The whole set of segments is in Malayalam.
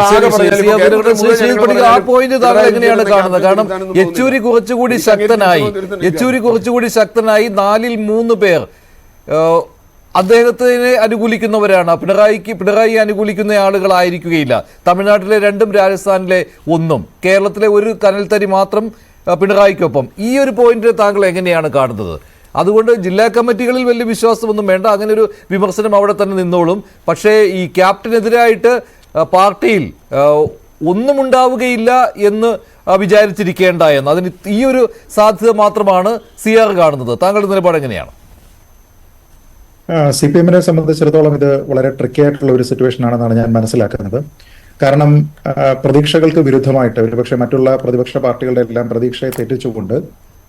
ആ പോയിന്റ് താങ്കൾ എങ്ങനെയാണ് കാണുന്നത്? കാരണം യെച്ചൂരി കുറച്ചുകൂടി ശക്തനായി. യെച്ചൂരി കുറച്ചുകൂടി ശക്തനായി നാലിൽ മൂന്ന് പേർ. അദ്ദേഹത്തിന് അനുകൂലിക്കുന്നവരാണ്. പിണറായിക്ക് പിണറായി അനുകൂലിക്കുന്ന ആളുകളായിരിക്കുകയില്ല. തമിഴ്നാട്ടിലെ രണ്ടും രാജസ്ഥാനിലെ ഒന്നും. കേരളത്തിലെ ഒരു കനൽത്തരി മാത്രം പിണറായിക്കൊപ്പം. ഈ ഒരു പോയിന്റ് താങ്കൾ എങ്ങനെയാണ് കാണുന്നത്? അതുകൊണ്ട് ജില്ലാ കമ്മിറ്റികളിൽ വലിയ വിശ്വാസമൊന്നും വേണ്ട. അങ്ങനെ ഒരു വിമർശനം അവിടെ തന്നെ നിന്നോളും. പക്ഷേ ഈ ക്യാപ്റ്റനെതിരായിട്ട് പാർട്ടിയിൽ ഒന്നുമുണ്ടാവുകയില്ല എന്ന് വിചാരിച്ചിരിക്കേണ്ട എന്ന്. അതിന് ഈ ഒരു സാധ്യത മാത്രമാണ് സി ആർ കാണുന്നത്. താങ്കളുടെ നിലപാട് എങ്ങനെയാണ്? സി പി എമ്മിനെ സംബന്ധിച്ചിടത്തോളം ഇത് വളരെ ട്രിക്കി ആയിട്ടുള്ള ഒരു സിറ്റുവേഷൻ ആണെന്നാണ് ഞാൻ മനസ്സിലാക്കുന്നത്. കാരണം പ്രതീക്ഷകൾക്ക് വിരുദ്ധമായിട്ട് ഒരുപക്ഷെ മറ്റുള്ള പ്രതിപക്ഷ പാർട്ടികളുടെ എല്ലാം പ്രതീക്ഷയെ തെറ്റിച്ചുകൊണ്ട്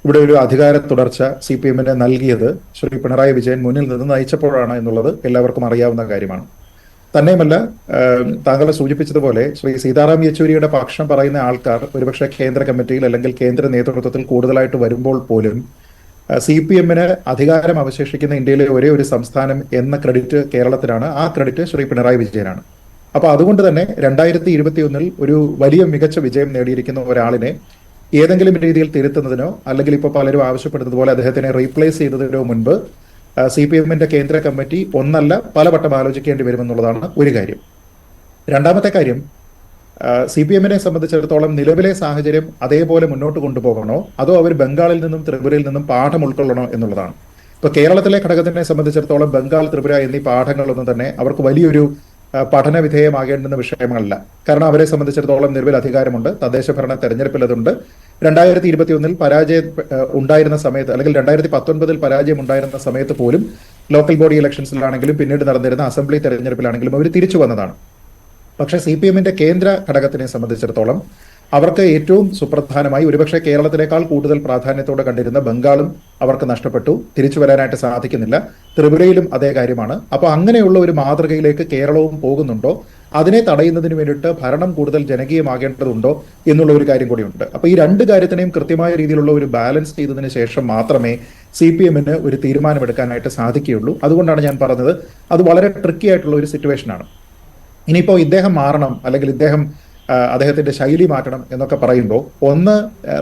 ഇവിടെ ഒരു അധികാര തുടർച്ച സി പി എമ്മിന് നൽകിയത് ശ്രീ പിണറായി വിജയൻ മുന്നിൽ നിന്ന് നയിച്ചപ്പോഴാണ് എന്നുള്ളത് എല്ലാവർക്കും അറിയാവുന്ന കാര്യമാണ്. തന്നെയുമല്ല താങ്കൾ സൂചിപ്പിച്ചതുപോലെ ശ്രീ സീതാറാം യെച്ചൂരിയുടെ പക്ഷം പറയുന്ന ആൾക്കാർ ഒരുപക്ഷെ കേന്ദ്ര കമ്മിറ്റിയിൽ അല്ലെങ്കിൽ കേന്ദ്ര നേതൃത്വത്തിൽ കൂടുതലായിട്ട് വരുമ്പോൾ പോലും സി പി എമ്മിന് അധികാരം അവശേഷിക്കുന്ന ഇന്ത്യയിലെ ഒരേ ഒരു സംസ്ഥാനം എന്ന ക്രെഡിറ്റ് കേരളത്തിനാണ് ആ ക്രെഡിറ്റ് ശ്രീ പിണറായി വിജയനാണ്. അപ്പൊ അതുകൊണ്ട് തന്നെ രണ്ടായിരത്തി ഇരുപത്തി ഒന്നിൽ ഒരു വലിയ മികച്ച വിജയം നേടിയിരിക്കുന്ന ഒരാളിനെ ഏതെങ്കിലും രീതിയിൽ തിരുത്തുന്നതിനോ അല്ലെങ്കിൽ ഇപ്പോൾ പലരും ആവശ്യപ്പെടുന്നത് പോലെ അദ്ദേഹത്തിനെ റീപ്ലേസ് ചെയ്തതിനോ മുൻപ് സി പി എമ്മിന്റെ കേന്ദ്ര കമ്മിറ്റി ഒന്നല്ല പലവട്ടം ആലോചിക്കേണ്ടി വരുമെന്നുള്ളതാണ് ഒരു കാര്യം. രണ്ടാമത്തെ കാര്യം സി പി എമ്മിനെ സംബന്ധിച്ചിടത്തോളം നിലവിലെ സാഹചര്യം അതേപോലെ മുന്നോട്ട് കൊണ്ടുപോകണോ അതോ അവർ ബംഗാളിൽ നിന്നും ത്രിപുരയിൽ നിന്നും പാഠം ഉൾക്കൊള്ളണോ എന്നുള്ളതാണ്. ഇപ്പൊ കേരളത്തിലെ ഘടകത്തിനെ സംബന്ധിച്ചിടത്തോളം ബംഗാൾ ത്രിപുര എന്നീ പാഠങ്ങളൊന്നും തന്നെ അവർക്ക് വലിയൊരു പഠന വിധേയമാകേണ്ടുന്ന വിഷയങ്ങളല്ല. കാരണം അവരെ സംബന്ധിച്ചിടത്തോളം നിലവിൽ അധികാരമുണ്ട് തദ്ദേശ ഭരണ തെരഞ്ഞെടുപ്പിൽ അതുണ്ട് രണ്ടായിരത്തി ഇരുപത്തി ഒന്നിൽ പരാജയം ഉണ്ടായിരുന്ന സമയത്ത് അല്ലെങ്കിൽ രണ്ടായിരത്തി പത്തൊൻപതിൽ പരാജയം ഉണ്ടായിരുന്ന സമയത്ത് പോലും ലോക്കൽ ബോഡി ഇലക്ഷൻസിലാണെങ്കിലും പിന്നീട് നടന്നിരുന്ന അസംബ്ലി തെരഞ്ഞെടുപ്പിലാണെങ്കിലും അവർ തിരിച്ചു വന്നതാണ്. പക്ഷേ സി പി എമ്മിന്റെ കേന്ദ്ര ഘടകത്തിനെ സംബന്ധിച്ചിടത്തോളം അവർക്ക് ഏറ്റവും സുപ്രധാനമായി ഒരുപക്ഷെ കേരളത്തിലേക്കാൾ കൂടുതൽ പ്രാധാന്യത്തോടെ കണ്ടിരുന്ന ബംഗാളും അവർക്ക് നഷ്ടപ്പെട്ടു. തിരിച്ചു വരാനായിട്ട് സാധിക്കുന്നില്ല. ത്രിപുരയിലും അതേ കാര്യമാണ്. അപ്പൊ അങ്ങനെയുള്ള ഒരു മാതൃകയിലേക്ക് കേരളവും പോകുന്നുണ്ടോ? അതിനെ തടയുന്നതിന് വേണ്ടിയിട്ട് ഭരണം കൂടുതൽ ജനകീയമാകേണ്ടതുണ്ടോ എന്നുള്ള ഒരു കാര്യം കൂടിയുണ്ട്. അപ്പൊ ഈ രണ്ട് കാര്യത്തിനെയും കൃത്യമായ രീതിയിലുള്ള ഒരു ബാലൻസ് ചെയ്തതിന് ശേഷം മാത്രമേ സി പി എമ്മിന് ഒരു തീരുമാനമെടുക്കാനായിട്ട് സാധിക്കുകയുള്ളൂ. അതുകൊണ്ടാണ് ഞാൻ പറഞ്ഞത്. അത് വളരെ ട്രിക്കി ആയിട്ടുള്ള ഒരു സിറ്റുവേഷനാണ്. ഇനിയിപ്പോ ഇദ്ദേഹം മാറണം അല്ലെങ്കിൽ ഇദ്ദേഹം അദ്ദേഹത്തിന്റെ ശൈലി മാറ്റണം എന്നൊക്കെ പറയുമ്പോൾ ഒന്ന്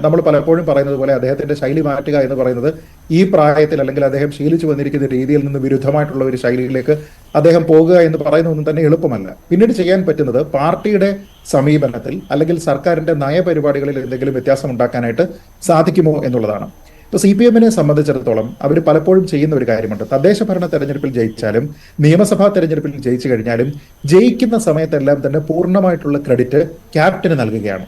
നമ്മൾ പലപ്പോഴും പറയുന്നത് പോലെ അദ്ദേഹത്തിന്റെ ശൈലി മാറ്റുക എന്ന് പറയുന്നത് ഈ പ്രായത്തിൽ അല്ലെങ്കിൽ അദ്ദേഹം ശീലിച്ചു വന്നിരിക്കുന്ന രീതിയിൽ നിന്ന് വിരുദ്ധമായിട്ടുള്ള ഒരു ശൈലിയിലേക്ക് അദ്ദേഹം പോകുക എന്ന് പറയുന്നതൊന്നും തന്നെ എളുപ്പമല്ല. പിന്നീട് ചെയ്യാൻ പറ്റുന്നത് പാർട്ടിയുടെ സമീപനത്തിൽ അല്ലെങ്കിൽ സർക്കാരിന്റെ നയപരിപാടികളിൽ എന്തെങ്കിലും വ്യത്യാസം ഉണ്ടാക്കാനായിട്ട് സാധിക്കുമോ എന്നുള്ളതാണ്. ഇപ്പൊ സി പി എമ്മിനെ സംബന്ധിച്ചിടത്തോളം അവർ പലപ്പോഴും ചെയ്യുന്ന ഒരു കാര്യമുണ്ട്. തദ്ദേശ ഭരണ തെരഞ്ഞെടുപ്പിൽ ജയിച്ചാലും നിയമസഭാ തെരഞ്ഞെടുപ്പിൽ ജയിച്ചു കഴിഞ്ഞാലും ജയിക്കുന്ന സമയത്തെല്ലാം തന്നെ പൂർണമായിട്ടുള്ള ക്രെഡിറ്റ് ക്യാപ്റ്റന് നൽകുകയാണ്.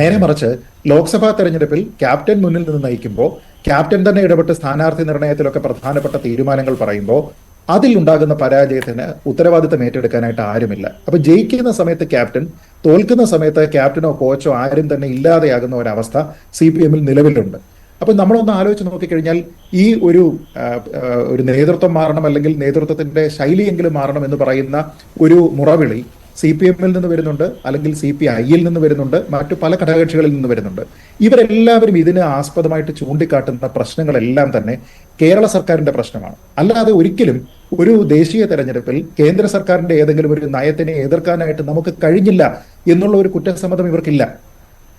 നേരെ മറിച്ച് ലോക്സഭാ തെരഞ്ഞെടുപ്പിൽ ക്യാപ്റ്റൻ മുന്നിൽ നിന്ന് നയിക്കുമ്പോൾ ക്യാപ്റ്റൻ തന്നെ ഇടപെട്ട് സ്ഥാനാർത്ഥി നിർണയത്തിലൊക്കെ പ്രധാനപ്പെട്ട തീരുമാനങ്ങൾ പറയുമ്പോൾ അതിൽ ഉണ്ടാകുന്ന പരാജയത്തിന് ഉത്തരവാദിത്തം ഏറ്റെടുക്കാനായിട്ട് ആരുമില്ല. അപ്പൊ ജയിക്കുന്ന സമയത്ത് ക്യാപ്റ്റൻ തോൽക്കുന്ന സമയത്ത് ക്യാപ്റ്റനോ കോച്ചോ ആരും തന്നെ ഇല്ലാതെയാകുന്ന ഒരവസ്ഥ സി പി എമ്മിൽ നിലവിലുണ്ട്. അപ്പൊ നമ്മളൊന്ന് ആലോചിച്ച് നോക്കിക്കഴിഞ്ഞാൽ ഈ ഒരു ഒരു നേതൃത്വം മാറണം അല്ലെങ്കിൽ നേതൃത്വത്തിന്റെ ശൈലിയെങ്കിലും മാറണം എന്ന് പറയുന്ന ഒരു മുറവിളി സി പി എമ്മിൽ നിന്ന് വരുന്നുണ്ട് അല്ലെങ്കിൽ സി പി ഐയിൽ നിന്ന് വരുന്നുണ്ട് മറ്റു പല ഘടകകക്ഷികളിൽ നിന്ന് വരുന്നുണ്ട്. ഇവരെല്ലാവരും ഇതിന് ആസ്പദമായിട്ട് ചൂണ്ടിക്കാട്ടുന്ന പ്രശ്നങ്ങളെല്ലാം തന്നെ കേരള സർക്കാരിന്റെ പ്രശ്നമാണ്. അല്ലാതെ ഒരിക്കലും ഒരു ദേശീയ തെരഞ്ഞെടുപ്പിൽ കേന്ദ്ര സർക്കാരിന്റെ ഏതെങ്കിലും ഒരു നയത്തിനെ എതിർക്കാനായിട്ട് നമുക്ക് കഴിഞ്ഞില്ല എന്നുള്ള ഒരു കുറ്റസമ്മതം ഇവർക്കില്ല.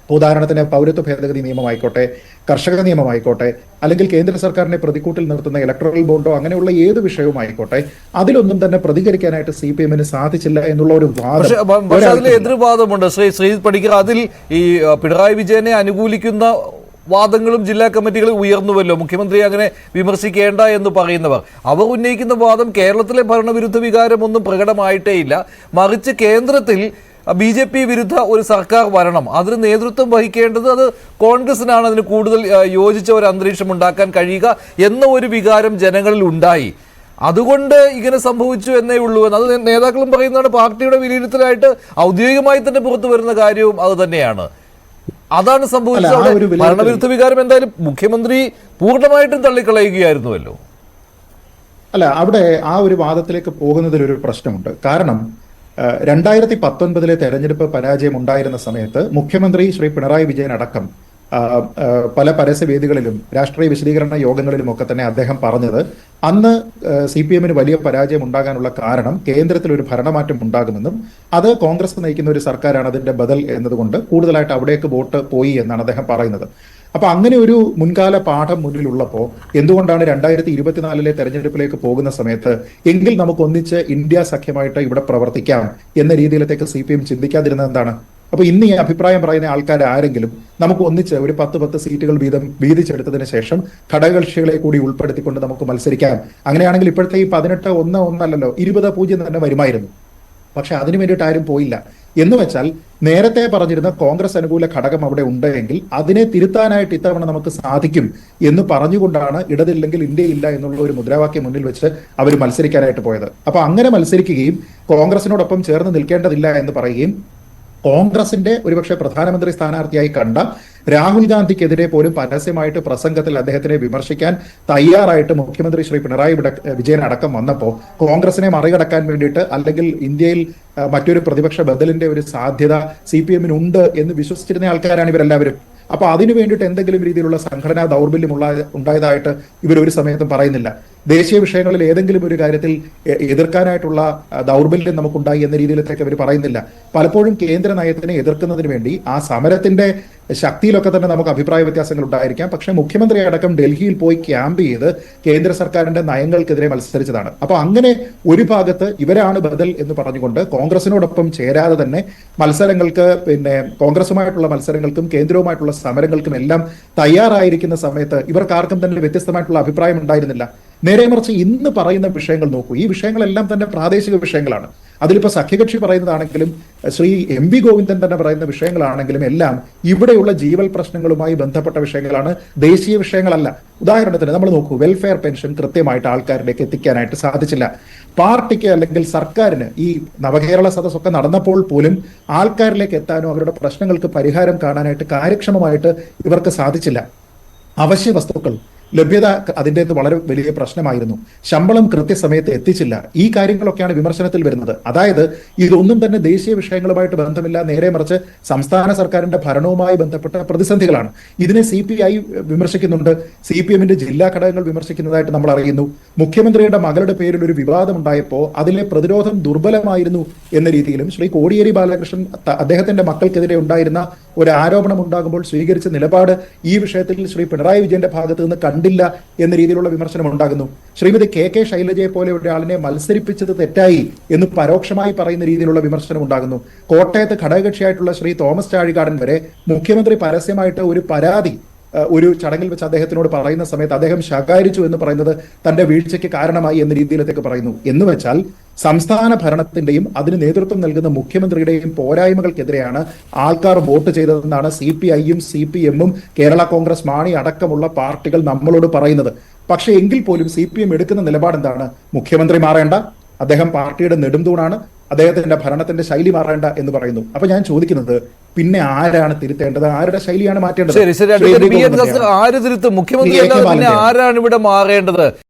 ഉദാഹരണത്തിന് പൗരത്വ ഭേദഗതി നിയമമായിക്കോട്ടെ കർഷക നിയമമായിക്കോട്ടെ അല്ലെങ്കിൽ കേന്ദ്ര സർക്കാരിനെ പ്രതിക്കൂട്ടിൽ നിർത്തുന്ന ഇലക്ട്രൽ ബോണ്ടോ അങ്ങനെയുള്ള ഏത് വിഷയവും ആയിക്കോട്ടെ അതിലൊന്നും തന്നെ പ്രതികരിക്കാനായിട്ട് സി പി എമ്മിന് സാധിച്ചില്ല എന്നുള്ള ഒരു വാദം അതിൽ. എതിർവാദമുണ്ട് ശ്രീ ശ്രീ പണിക്കർ അതിൽ ഈ പിണറായി വിജയനെ അനുകൂലിക്കുന്ന വാദങ്ങളും ജില്ലാ കമ്മിറ്റികളിൽ ഉയർന്നുവല്ലോ. മുഖ്യമന്ത്രി അങ്ങനെ വിമർശിക്കേണ്ട എന്ന് പറയുന്നവർ. അവർ ഉന്നയിക്കുന്ന വാദം കേരളത്തിലെ ഭരണവിരുദ്ധ വികാരമൊന്നും പ്രകടമായിട്ടേ ഇല്ല മറിച്ച് കേന്ദ്രത്തിൽ ബി ജെ പി വിരുദ്ധ ഒരു സർക്കാർ വരണം അതിന് നേതൃത്വം വഹിക്കേണ്ടത് അത് കോൺഗ്രസിനാണ്. അതിന് കൂടുതൽ യോജിച്ച ഒരു അന്തരീക്ഷം ഉണ്ടാക്കാൻ കഴിയുക എന്ന ഒരു വികാരം ജനങ്ങളിൽ ഉണ്ടായി. അതുകൊണ്ട് ഇങ്ങനെ സംഭവിച്ചു എന്നേ ഉള്ളൂ എന്ന്. അത് നേതാക്കളും പറയുന്നതാണ് പാർട്ടിയുടെ വിലയിരുത്തലായിട്ട് ഔദ്യോഗികമായി തന്നെ പുറത്തു വരുന്ന കാര്യവും അത് തന്നെയാണ്. അതാണ് സംഭവിച്ചത്. അവിടെ ഭരണവിരുദ്ധ വികാരം എന്തായാലും മുഖ്യമന്ത്രി പൂർണമായിട്ടും തള്ളിക്കളയുകയായിരുന്നുവല്ലോ അല്ല. അവിടെ ആ ഒരു വാദത്തിലേക്ക് പോകുന്നതിൽ ഒരു പ്രശ്നമുണ്ട്. കാരണം രണ്ടായിരത്തി പത്തൊൻപതിലെ തെരഞ്ഞെടുപ്പ് പരാജയം ഉണ്ടായിരുന്ന സമയത്ത് മുഖ്യമന്ത്രി ശ്രീ പിണറായി വിജയൻ അടക്കം പല പരസ്യവേദികളിലും രാഷ്ട്രീയ വിശദീകരണ യോഗങ്ങളിലും ഒക്കെ തന്നെ അദ്ദേഹം പറഞ്ഞത് അന്ന് സി പി എമ്മിന് വലിയ പരാജയം ഉണ്ടാകാനുള്ള കാരണം കേന്ദ്രത്തിൽ ഒരു ഭരണമാറ്റം ഉണ്ടാകുമെന്നും അത് കോൺഗ്രസ് നയിക്കുന്ന ഒരു സർക്കാരാണ് അതിന്റെ ബദൽ എന്നതുകൊണ്ട് കൂടുതലായിട്ട് അവിടേക്ക് വോട്ട് പോയി എന്നാണ് അദ്ദേഹം പറയുന്നത്. അപ്പൊ അങ്ങനെ ഒരു മുൻകാല പാഠം മുന്നിലുള്ളപ്പോൾ എന്തുകൊണ്ടാണ് രണ്ടായിരത്തി ഇരുപത്തിനാലിലെ തെരഞ്ഞെടുപ്പിലേക്ക് പോകുന്ന സമയത്ത് എങ്കിൽ നമുക്ക് ഒന്നിച്ച് ഇന്ത്യ സഖ്യമായിട്ട് ഇവിടെ പ്രവർത്തിക്കാം എന്ന രീതിയിലത്തേക്ക് സി പി എം ചിന്തിക്കാതിരുന്നത് എന്താണ്? അപ്പൊ ഇന്ന് ഈ അഭിപ്രായം പറയുന്ന ആൾക്കാർ ആരെങ്കിലും നമുക്ക് ഒന്നിച്ച് ഒരു പത്ത് പത്ത് സീറ്റുകൾ വീതം വീതിച്ചെടുത്തതിന് ശേഷം ഘടകകക്ഷികളെ കൂടി ഉൾപ്പെടുത്തിക്കൊണ്ട് നമുക്ക് മത്സരിക്കാം. അങ്ങനെയാണെങ്കിൽ ഇപ്പോഴത്തെ ഈ പതിനെട്ട് ഒന്ന് ഒന്നല്ലല്ലോ ഇരുപത് പൂജ്യം തന്നെ വരുമായിരുന്നു. പക്ഷെ അതിനു വേണ്ടിയിട്ട് ആരും പോയില്ല. എന്ന് വെച്ചാൽ നേരത്തെ പറഞ്ഞിരുന്ന കോൺഗ്രസ് അനുകൂല ഘടകം അവിടെ ഉണ്ടെങ്കിൽ അതിനെ തിരുത്താനായിട്ട് ഇത്തവണ നമുക്ക് സാധിക്കും എന്ന് പറഞ്ഞുകൊണ്ടാണ് ഇടതില്ലെങ്കിൽ ഇന്ത്യയില്ല എന്നുള്ള ഒരു മുദ്രാവാക്യം മുന്നിൽ വെച്ച് അവർ മത്സരിക്കാനായിട്ട് പോയത്. അപ്പൊ അങ്ങനെ മത്സരിക്കുകയും കോൺഗ്രസിനോടൊപ്പം ചേർന്ന് നിൽക്കേണ്ടതില്ല എന്ന് പറയുകയും കോൺഗ്രസിന്റെ ഒരുപക്ഷെ പ്രധാനമന്ത്രി സ്ഥാനാർത്ഥിയായി കണ്ട രാഹുൽ ഗാന്ധിക്കെതിരെ പോലും പരസ്യമായിട്ട് പ്രസംഗത്തിൽ അദ്ദേഹത്തിനെ വിമർശിക്കാൻ തയ്യാറായിട്ട് മുഖ്യമന്ത്രി ശ്രീ പിണറായി വിജയൻ അടക്കം വന്നപ്പോൾ കോൺഗ്രസിനെ മറികടക്കാൻ വേണ്ടിയിട്ട് അല്ലെങ്കിൽ ഇന്ത്യയിൽ മറ്റൊരു പ്രതിപക്ഷ ബദലിന്റെ ഒരു സാധ്യത സി പി എമ്മിന് ഉണ്ട് എന്ന് വിശ്വസിച്ചിരുന്ന ആൾക്കാരാണ് ഇവരെല്ലാവരും. അപ്പൊ അതിനു വേണ്ടിയിട്ട് എന്തെങ്കിലും രീതിയിലുള്ള സംഘടനാ ദൗർബല്യം ഉള്ള ഉണ്ടായതായിട്ട് ഇവർ ഒരു സമയത്തും പറയുന്നില്ല. ദേശീയ വിഷയങ്ങളിൽ ഏതെങ്കിലും ഒരു കാര്യത്തിൽ എതിർക്കാനായിട്ടുള്ള ദൗർബല്യം നമുക്കുണ്ടായി എന്ന രീതിയിലേക്ക് അവർ പറയുന്നില്ല. പലപ്പോഴും കേന്ദ്ര നയത്തിനെ എതിർക്കുന്നതിന് വേണ്ടി ആ സമരത്തിന്റെ ശക്തിയിലൊക്കെ തന്നെ നമുക്ക് അഭിപ്രായ വ്യത്യാസങ്ങൾ ഉണ്ടായിരിക്കാം. പക്ഷേ മുഖ്യമന്ത്രി അടക്കം ഡൽഹിയിൽ പോയി ക്യാമ്പ് ചെയ്ത് കേന്ദ്ര സർക്കാരിന്റെ നയങ്ങൾക്കെതിരെ മത്സരിച്ചതാണ്. അപ്പൊ അങ്ങനെ ഒരു ഭാഗത്ത് ഇവരാണ് ബദൽ എന്ന് പറഞ്ഞുകൊണ്ട് കോൺഗ്രസിനോടൊപ്പം ചേരാതെ തന്നെ മത്സരങ്ങൾക്ക് പിന്നെ കോൺഗ്രസുമായിട്ടുള്ള മത്സരങ്ങൾക്കും കേന്ദ്രവുമായിട്ടുള്ള സമരങ്ങൾക്കും എല്ലാം തയ്യാറായിരിക്കുന്ന സമയത്ത് ഇവർക്കാർക്കും തന്നെ വ്യത്യസ്തമായിട്ടുള്ള അഭിപ്രായം ഉണ്ടായിരുന്നില്ല. നേരെ മറിച്ച് ഇന്ന് പറയുന്ന വിഷയങ്ങൾ നോക്കൂ. ഈ വിഷയങ്ങളെല്ലാം തന്നെ പ്രാദേശിക വിഷയങ്ങളാണ്. അതിലിപ്പോൾ സഖ്യകക്ഷി പറയുന്നതാണെങ്കിലും ശ്രീ എം വി ഗോവിന്ദൻ തന്നെ പറയുന്ന വിഷയങ്ങളാണെങ്കിലും എല്ലാം ഇവിടെയുള്ള ജീവൽ പ്രശ്നങ്ങളുമായി ബന്ധപ്പെട്ട വിഷയങ്ങളാണ്. ദേശീയ വിഷയങ്ങളല്ല. ഉദാഹരണത്തിന് നമ്മൾ നോക്കൂ വെൽഫെയർ പെൻഷൻ കൃത്യമായിട്ട് ആൾക്കാരിലേക്ക് എത്തിക്കാനായിട്ട് സാധിച്ചില്ല. പാർട്ടിക്ക് അല്ലെങ്കിൽ സർക്കാരിന് ഈ നവകേരള സദസ്സൊക്കെ നടന്നപ്പോൾ പോലും ആൾക്കാരിലേക്ക് എത്താനും അവരുടെ പ്രശ്നങ്ങൾക്ക് പരിഹാരം കാണാനായിട്ട് കാര്യക്ഷമമായിട്ട് ഇവർക്ക് സാധിച്ചില്ല. അവശ്യ വസ്തുക്കൾ ലഭ്യത അതിന്റെ വളരെ വലിയ പ്രശ്നമായിരുന്നു. ശമ്പളം കൃത്യസമയത്ത് എത്തിച്ചില്ല. ഈ കാര്യങ്ങളൊക്കെയാണ് വിമർശനത്തിൽ വരുന്നത്. അതായത് ഇതൊന്നും തന്നെ ദേശീയ വിഷയങ്ങളുമായിട്ട് ബന്ധമില്ല. നേരെ മറിച്ച് സംസ്ഥാന സർക്കാരിന്റെ ഭരണവുമായി ബന്ധപ്പെട്ട പ്രതിസന്ധികളാണ്. ഇതിനെ സി പി ഐ വിമർശിക്കുന്നുണ്ട്. സി പി എമ്മിന്റെ ജില്ലാ ഘടകങ്ങൾ വിമർശിക്കുന്നതായിട്ട് നമ്മൾ അറിയുന്നു. മുഖ്യമന്ത്രിയുടെ മകളുടെ പേരിൽ ഒരു വിവാദം ഉണ്ടായപ്പോൾ അതിലെ പ്രതിരോധം ദുർബലമായിരുന്നു എന്ന രീതിയിലും ശ്രീ കോടിയേരി ബാലകൃഷ്ണൻ അദ്ദേഹത്തിന്റെ മക്കൾക്കെതിരെ ഉണ്ടായിരുന്ന ഒരു ആരോപണം ഉണ്ടാകുമ്പോൾ സ്വീകരിച്ച നിലപാട് ഈ വിഷയത്തിൽ ശ്രീ പിണറായി വിജയന്റെ ഭാഗത്ത് നിന്ന് കണ്ടില്ല എന്ന രീതിയിലുള്ള വിമർശനം ഉണ്ടാകുന്നു. ശ്രീമതി കെ കെ ശൈലജയെ പോലെ ഒരാളിനെ മത്സരിപ്പിച്ചത് തെറ്റായി എന്ന് പരോക്ഷമായി പറയുന്ന രീതിയിലുള്ള വിമർശനം ഉണ്ടാകുന്നു. കോട്ടയത്ത് ഘടകകക്ഷിയായിട്ടുള്ള ശ്രീ തോമസ് ചാഴികാടൻ വരെ മുഖ്യമന്ത്രി പരസ്യമായിട്ട് ഒരു പരാതി ഒരു ചടങ്ങിൽ വെച്ച് അദ്ദേഹത്തിനോട് പറയുന്ന സമയത്ത് അദ്ദേഹം ശകാരിച്ചു എന്ന് പറയുന്നത് തന്റെ വീഴ്ചയ്ക്ക് കാരണമായി എന്ന രീതിയിലേക്ക് പറയുന്നു. എന്ന് വെച്ചാൽ സംസ്ഥാന ഭരണത്തിന്റെയും അതിന് നേതൃത്വം നൽകുന്ന മുഖ്യമന്ത്രിയുടെയും പോരായ്മകൾക്കെതിരെയാണ് ആൾക്കാർ വോട്ട് ചെയ്തതെന്നാണ് സി പി ഐയും സി പി എമ്മും കേരള കോൺഗ്രസ് മാണി അടക്കമുള്ള പാർട്ടികൾ നമ്മളോട് പറയുന്നത്. പക്ഷേ എങ്കിൽ പോലും സി പി എം എടുക്കുന്ന നിലപാട് എന്താണ് മുഖ്യമന്ത്രി മാറേണ്ട. അദ്ദേഹം പാർട്ടിയുടെ നെടുംതൂണാണ് അദ്ദേഹത്തിന്റെ ഭരണത്തിന്റെ ശൈലി മാറേണ്ട എന്ന് പറയുന്നു. അപ്പൊ ഞാൻ ചോദിക്കുന്നത് പിന്നെ ആരാണ് തിരുത്തേണ്ടത്? ആരുടെ ശൈലിയാണ് മാറ്റേണ്ടത്? ആര് തിരുത്തും? മുഖ്യമന്ത്രി. ആരാണ് ഇവിടെ മാറേണ്ടത്?